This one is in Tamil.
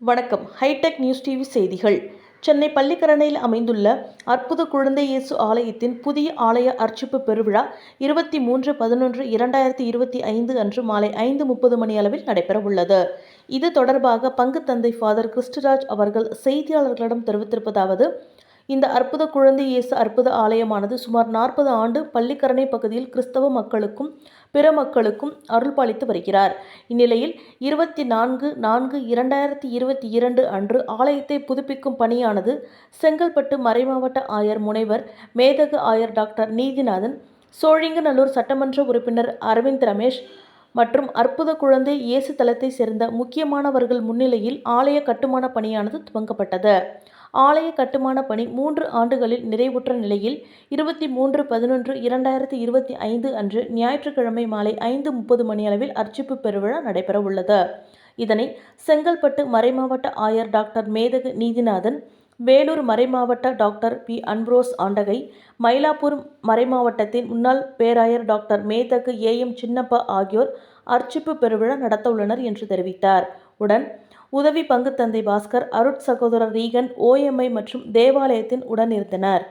வணக்கம். ஹைடெக் நியூஸ் டிவி செய்திகள். சென்னை பள்ளிக்கரணையில் அமைந்துள்ள அற்புத குழந்தை இயேசு ஆலயத்தின் புதிய ஆலய அர்ச்சிப்பு பெருவிழா இருபத்தி மூன்று பதினொன்று இரண்டாயிரத்தி இருபத்தி ஐந்து அன்று மாலை ஐந்து முப்பது மணி அளவில் நடைபெறவுள்ளது. இது தொடர்பாக பங்கு தந்தை ஃபாதர் கிறிஸ்டராஜ் அவர்கள் செய்தியாளர்களிடம் தெரிவித்திருப்பதாவது இந்த அற்புத குழந்தை இயேசு அற்புத ஆலயமானது சுமார் நாற்பது ஆண்டு பள்ளிக்கரணை பகுதியில் கிறிஸ்தவ மக்களுக்கும் பிற மக்களுக்கும் அருள் பாலித்து வருகிறார். இந்நிலையில் இருபத்தி நான்கு நான்கு இரண்டாயிரத்தி இருபத்தி இரண்டு அன்று ஆலயத்தை புதுப்பிக்கும் பணியானது செங்கல்பட்டு மறைமாவட்ட ஆயர் முனைவர் மேதகு ஆயர் டாக்டர் நீதிநாதன் சோழிங்கநல்லூர் சட்டமன்ற உறுப்பினர் அரவிந்த் ரமேஷ் மற்றும் அற்புத குழந்தை இயேசு தளத்தைச் சேர்ந்த முக்கியமானவர்கள் முன்னிலையில் ஆலய கட்டுமான பணியானது துவங்கப்பட்டது. ஆலய கட்டுமான பணி மூன்று ஆண்டுகளில் நிறைவுற்ற நிலையில் இருபத்தி மூன்று பதினொன்று இரண்டாயிரத்தி இருபத்தி ஐந்து அன்று ஞாயிற்றுக்கிழமை மாலை ஐந்து முப்பது மணியளவில் அர்ச்சிப்பு பெருவிழா நடைபெறவுள்ளது. இதனை செங்கல்பட்டு மறைமாவட்ட ஆயர் டாக்டர் மேதகு நீதிநாதன் வேலூர் மறைமாவட்ட டாக்டர் பி. அன்ப்ரோஸ் ஆண்டகை மயிலாப்பூர் மறைமாவட்டத்தின் முன்னாள் பேராயர் டாக்டர் மேதகு ஏ. எம். சின்னப்பா ஆகியோர் அர்ச்சிப்பு பெருவிழா நடத்தவுள்ளனர் என்று தெரிவித்தார். உடன் உதவி பங்கு தந்தை பாஸ்கர் அருட் சகோதரர் ரீகன் ஓஎம்ஐ மற்றும் தேவாலயத்தின் உடனிருந்தனர்.